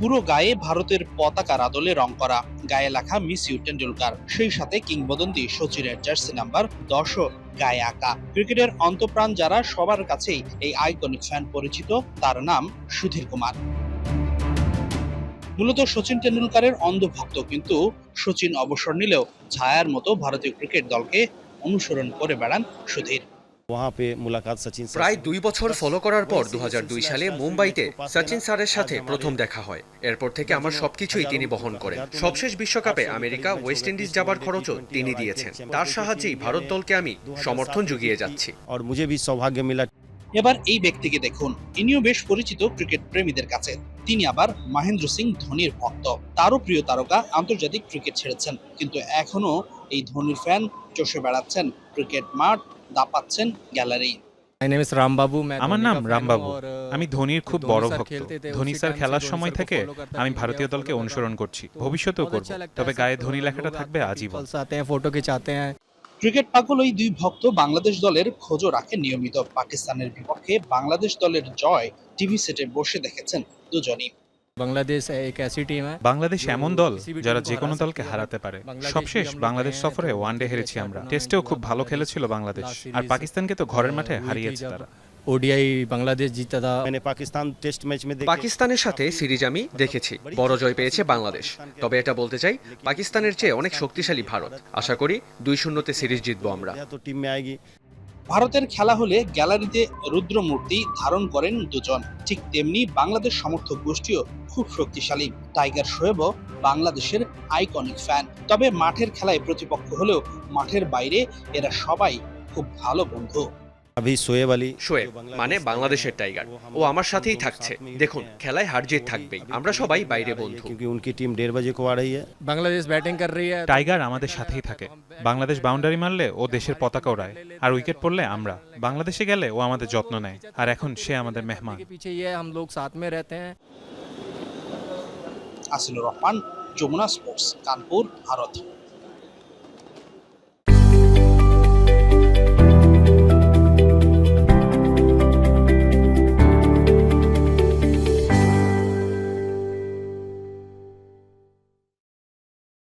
পুরো গায়ে ভারতের পতাকার আদলে রং করা, গায়ে লেখা মিস ইউ টেন্ডুলকার সেই সাথে কিংবদন্তি সচিনের জার্সি নাম্বার দশও গায়ে আঁকা। ক্রিকেটের অন্তপ্রাণ যারা, সবার কাছেই এই আইকনিক ফ্যান পরিচিত, তার নাম সুধীর কুমার। মূলত সচিন টেন্ডুলকারের অন্ধভক্ত, কিন্তু সচিন অবসর নিলেও ছায়ার মতো ভারতীয় ক্রিকেট দলকে অনুসরণ করে বেড়ান সুধীর। প্রায় দুই বছর ফলো করার পর দু সালে মুম্বাইতে সচিন স্যারের সাথে প্রথম দেখা হয়। এরপর থেকে আমার সবকিছুই তিনি বহন করেন। সবশেষ বিশ্বকাপে আমেরিকা ওয়েস্ট ইন্ডিজ যাবার খরচও তিনি দিয়েছেন। তার সাহায্যেই ভারত দলকে আমি সমর্থন জুগিয়ে যাচ্ছি। সৌভাগ্য মিলা এবার এই ব্যক্তিকে দেখুন। ইনিও বেশ পরিচিত ক্রিকেট প্রেমীদের কাছে। তিনি আবার মহেন্দ্র সিং ধোনির ভক্ত। তারও প্রিয় তারকা আন্তর্জাতিক ক্রিকেট ছেড়েছেন। কিন্তু এখনও এই ধোনির ফ্যান চষে বেড়াচ্ছেন ক্রিকেট মাঠ দাপাচ্ছেন গ্যালারি। আমার নাম রামবাবু। আমি ধোনির খুব বড় ভক্ত। ধোনি স্যার খেলার সময় থেকে আমি ভারতীয় দলকে অনুসরণ করছি। ভবিষ্যতেও করব। তবে গায়ে ধোনি লেখাটা থাকবে আজীবন। ক্রিকেট পাগল ওই দুই ভক্ত বাংলাদেশ দলের খোঁজ রাখে নিয়মিত। পাকিস্তানের বিপক্ষে বাংলাদেশ দলের জয় টিভি সেটে বসে দেখেছেন দুজনই। বাংলাদেশ এক ऐसी टीम है বাংলাদেশ এমন দল যারা যে কোনো দলকে হারাতে পারে সবশেষ বাংলাদেশ সফরে ওয়ানডে হেরেছি আমরা টেস্টেও খুব ভালো খেলেছিল বাংলাদেশ আর পাকিস্তানকে তো ঘরের মাঠে হারিয়েছে তারা ओडीआई बांग्लादेश जीता था मैंने पाकिस्तान टेस्ट मैच में देखा পাকিস্তানের সাথে সিরিজ আমি দেখেছি বড় জয় পেয়েছে বাংলাদেশ তবে এটা বলতে চাই পাকিস্তানের চেয়ে অনেক শক্তিশালী ভারত আশা করি দুই শূন্যতে সিরিজ জিতবো আমরা तो टीम में आएगी ভারতের খেলা হলে গ্যালারিতে রুদ্রমূর্তি ধারণ করেন দুজন। ঠিক তেমনি বাংলাদেশ সমর্থক গোষ্ঠীও খুব শক্তিশালী। টাইগার শোয়েব বাংলাদেশের আইকনিক ফ্যান। তবে মাঠের খেলায় প্রতিপক্ষ হলেও মাঠের বাইরে এরা সবাই খুব ভালো বন্ধু। अभी शोएब अली শোয়েব মানে বাংলাদেশের টাইগার ও আমার সাথেই থাকছে দেখুন খেলায় হার জিত থাকবেই আমরা সবাই বাইরে বন্ধু क्योंकि उनकी टीम डेढ़ बजे को आ रही है बांग्लादेश बैटिंग कर रही है টাইগার আমাদের সাথেই থাকে বাংলাদেশ বাউন্ডারি মারলে ও দেশের পতাকা ওড়ায় আর উইকেট পড়লে আমরা বাংলাদেশে গেলে ও আমাদের যত্ন নেয় আর এখন সে আমাদের মেহমান के पीछे ये हम लोग साथ में रहते हैं আসিলুর রহমান যমুনা স্পোর্টস কানপুর ভারত